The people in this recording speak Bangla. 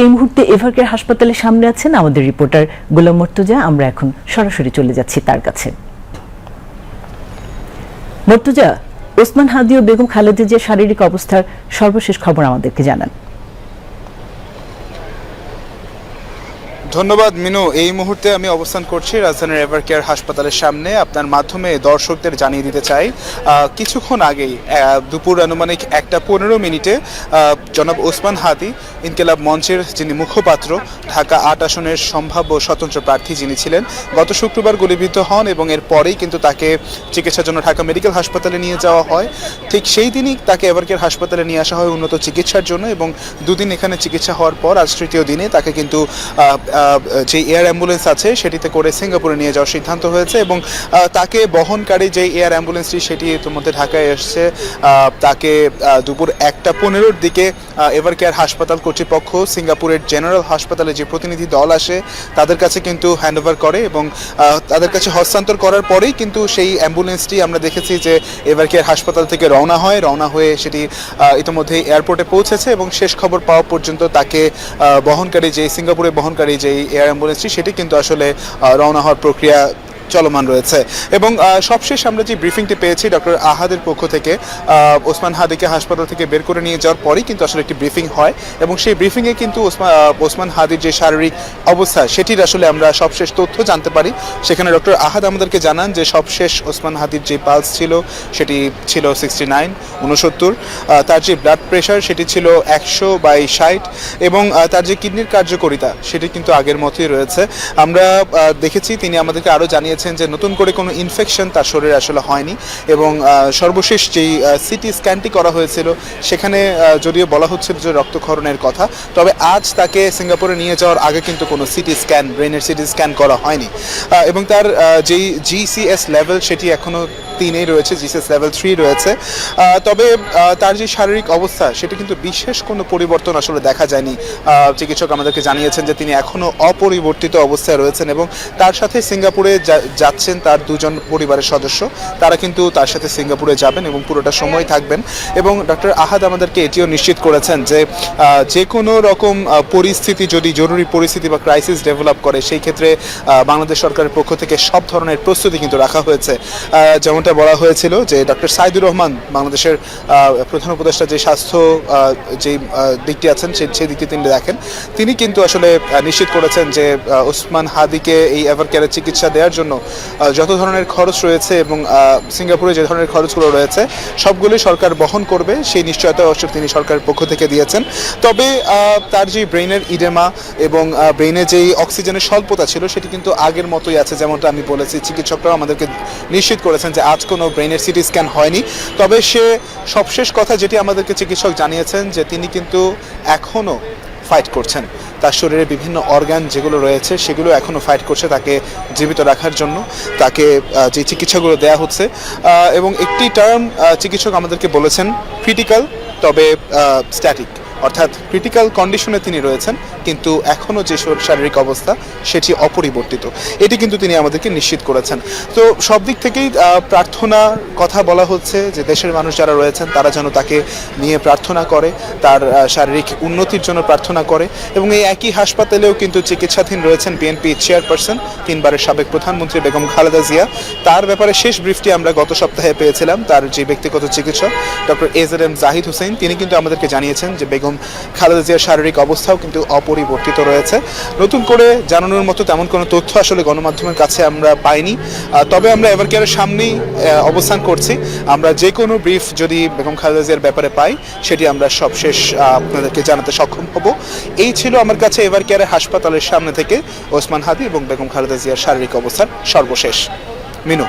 এই মুহূর্তে এভারকের হাসপাতালের সামনে আছেন আমাদের রিপোর্টার গোলাম মর্তুজা। আমরা এখন সরাসরি চলে যাচ্ছি তার কাছে। মর্তুজা, ওসমান হাদি ও বেগম খালেদের যে শারীরিক অবস্থার সর্বশেষ খবর আমাদেরকে জানান। ধন্যবাদ, মিনু। এই মুহূর্তে আমি অবস্থান করছি রাজধানীর এভার কেয়ার হাসপাতালের সামনে। আপনার মাধ্যমে দর্শকদের জানিয়ে দিতে চাই কিছুক্ষণ আগেই দুপুর আনুমানিক একটা পনেরো মিনিটে জনাব ওসমান হাদি ইনকেলাব মঞ্চের যিনি মুখপাত্র, ঢাকা আট আসনের সম্ভাব্য স্বতন্ত্র প্রার্থী যিনি ছিলেন, গত শুক্রবার গুলিবিদ্ধ হন এবং এর পরেই কিন্তু তাকে চিকিৎসার জন্য ঢাকা মেডিকেল হাসপাতালে নিয়ে যাওয়া হয়। ঠিক সেই দিনই তাকে এভারকেয়ার হাসপাতালে নিয়ে আসা হয় উন্নত চিকিৎসার জন্য এবং দুদিন এখানে চিকিৎসা হওয়ার পর আজ তৃতীয় দিনে তাকে কিন্তু যে এয়ার অ্যাম্বুলেন্স আছে সেটিতে করে সিঙ্গাপুরে নিয়ে যাওয়ার সিদ্ধান্ত হয়েছে এবং তাকে বহনকারী যে এয়ার অ্যাম্বুলেন্সটি সেটি ইতিমধ্যে ঢাকায় এসছে তাকে দুপুর একটা পনেরোর দিকে এভার কেয়ার হাসপাতাল কর্তৃপক্ষ, সিঙ্গাপুরের জেনারেল হাসপাতালে যে প্রতিনিধি দল আসে, তাদের কাছে কিন্তু হ্যান্ডওভার করে এবং তাদের কাছে হস্তান্তর করার পরেই কিন্তু সেই অ্যাম্বুলেন্সটি আমরা দেখেছি যে এভার কেয়ার হাসপাতাল থেকে রওনা হয়, রওনা হয়ে সেটি ইতিমধ্যে এয়ারপোর্টে পৌঁছেছে এবং শেষ খবর পাওয়া পর্যন্ত তাকে বহনকারী যে সিঙ্গাপুরে বহনকারী যে এয়ার অ্যাম্বুলেন্সটি সেটি কিন্তু আসলে রওনা হওয়ার প্রক্রিয়া চলমান রয়েছে। এবং সবশেষ আমরা যে ব্রিফিংটি পেয়েছি, ডক্টর আহাদের পক্ষ থেকে ওসমান হাদিকে হাসপাতাল থেকে বের করে নিয়ে যাওয়ার পরেই কিন্তু আসলে একটি ব্রিফিং হয়। এবং সেই ব্রিফিংয়ে কিন্তু ওসমান ওসমান হাদির যে শারীরিক অবস্থা, সেটির আসলে আমরা সবশেষ তথ্য জানতে পারি। সেখানে ডক্টর আহাদ আমাদেরকে জানান যে, সবশেষ ওসমান হাদির যে পালস ছিল, সেটি ছিল সিক্সটি নাইন উনসত্তর তার যে ব্লাড প্রেশার সেটি ছিল একশো বাই ষাট। এবং তার যে কিডনির কার্যকারিতা, সেটি কিন্তু আগের মতোই রয়েছে। আমরা দেখেছি, তিনি আমাদেরকে আরও জানিয়েছেন যে নতুন করে কোনো ইনফেকশন তার শরীরে আসলে হয়নি এবং সর্বশেষ যেই সিটি স্ক্যানটি করা হয়েছিল, সেখানে যদিও বলা হচ্ছিল যে রক্তক্ষরণের কথা, তবে আজ তাকে সিঙ্গাপুরে নিয়ে যাওয়ার আগে কিন্তু কোনো সিটি স্ক্যান ব্রেনের সিটি স্ক্যান করা হয়নি। এবং তার যেই জিসিএস লেভেল সেটি এখনও তিনেই রয়েছে জিসিএস লেভেল থ্রি রয়েছে। তবে তার যে শারীরিক অবস্থা, সেটি কিন্তু বিশেষ কোনো পরিবর্তন আসলে দেখা যায়নি। চিকিৎসক আমাদেরকে জানিয়েছেন যে তিনি এখনও অপরিবর্তিত অবস্থায় রয়েছেন এবং তার সাথে সিঙ্গাপুরে যাচ্ছেন তার দুজন পরিবারের সদস্য তারা কিন্তু তার সাথে সিঙ্গাপুরে যাবেন এবং পুরোটা সময় থাকবেন। এবং ডক্টর আহাদ আমাদেরকে এটিও নিশ্চিত করেছেন যে যে কোনো রকম পরিস্থিতি যদি জরুরি পরিস্থিতি বা ক্রাইসিস ডেভেলপ করে সেই ক্ষেত্রে বাংলাদেশ সরকারের পক্ষ থেকে সব ধরনের প্রস্তুতি কিন্তু রাখা হয়েছে। যেমনটা বলা হয়েছিল যে ডক্টর সাইদুর রহমান বাংলাদেশের প্রধান উপদেষ্টা যে স্বাস্থ্য যে দিকটি আছেন সেই সেই দিকটি তিনি দেখেন। তিনি কিন্তু আসলে নিশ্চিত করেছেন যে ওসমান হাদিকে এই এভার কেয়ারের চিকিৎসা দেওয়ার জন্য যত ধরনের খরচ রয়েছে এবং সিঙ্গাপুরে যে ধরনের খরচগুলো রয়েছে, সবগুলি সরকার বহন করবে, সেই নিশ্চয়তা অবশ্য তিনি সরকারের পক্ষ থেকে দিয়েছেন। তবে তার যে ব্রেনের ইডেমা এবং ব্রেনে যেই অক্সিজেনের স্বল্পতা ছিল, সেটি কিন্তু আগের মতোই আছে যেমনটা আমি বলেছি। চিকিৎসকরাও আমাদেরকে নিশ্চিত করেছেন যে আজ কোনো ব্রেনের সিটি স্ক্যান হয়নি। তবে সে সবশেষ কথা যেটি আমাদেরকে চিকিৎসক জানিয়েছেন যে তিনি কিন্তু এখনও ফাইট করছেন। তার শরীরে বিভিন্ন অর্গান যেগুলো রয়েছে, সেগুলো এখনও ফাইট করছে তাকে জীবিত রাখার জন্য। তাকে যে চিকিৎসাগুলো দেয়া হচ্ছে। এবং একটি টার্ম চিকিৎসক আমাদেরকে বলেছেন ক্রিটিক্যাল তবে স্ট্যাটিক অর্থাৎ ক্রিটিক্যাল কন্ডিশনে তিনি রয়েছেন কিন্তু এখনও যে শারীরিক অবস্থা সেটি অপরিবর্তিত। এটি কিন্তু তিনি আমাদেরকে নিশ্চিত করেছেন। তো সব দিক থেকেই আহ, প্রার্থনার কথা বলা হচ্ছে যে দেশের মানুষ যারা রয়েছেন তারা যেন তাকে নিয়ে প্রার্থনা করে তার শারীরিক উন্নতির জন্য প্রার্থনা করে। এবং এই একই হাসপাতালেও কিন্তু চিকিৎসাধীন রয়েছেন বিএনপি চেয়ারপারসন তিনবারের সাবেক প্রধানমন্ত্রী বেগম খালেদা জিয়া। তার ব্যাপারে শেষ ব্রিফটি আমরা গত সপ্তাহে পেয়েছিলাম তার যে ব্যক্তিগত চিকিৎসক ডক্টর এজের এম জাহিদ হোসেন তিনি কিন্তু আমাদেরকে জানিয়েছেন যে বেগম খালেদা জিয়ার শারীরিক অবস্থাও কিন্তু অপরিবর্তিত রয়েছে। নতুন করে জানানোর মতো তেমন কোনো তথ্য আসলে গণমাধ্যমের কাছে আমরা পাইনি। তবে আমরা এভার কেয়ারের সামনেই অবস্থান করছি। আমরা যে কোনো ব্রিফ যদি বেগম খালেদা জিয়ার ব্যাপারে পাই, সেটি আমরা সবশেষ আপনাদেরকে জানাতে সক্ষম হব। এই ছিল আমার কাছে এভার কেয়ারের হাসপাতালের সামনে থেকে ওসমান হাদি এবং বেগম খালেদা জিয়ার শারীরিক অবস্থার সর্বশেষ, মিনু।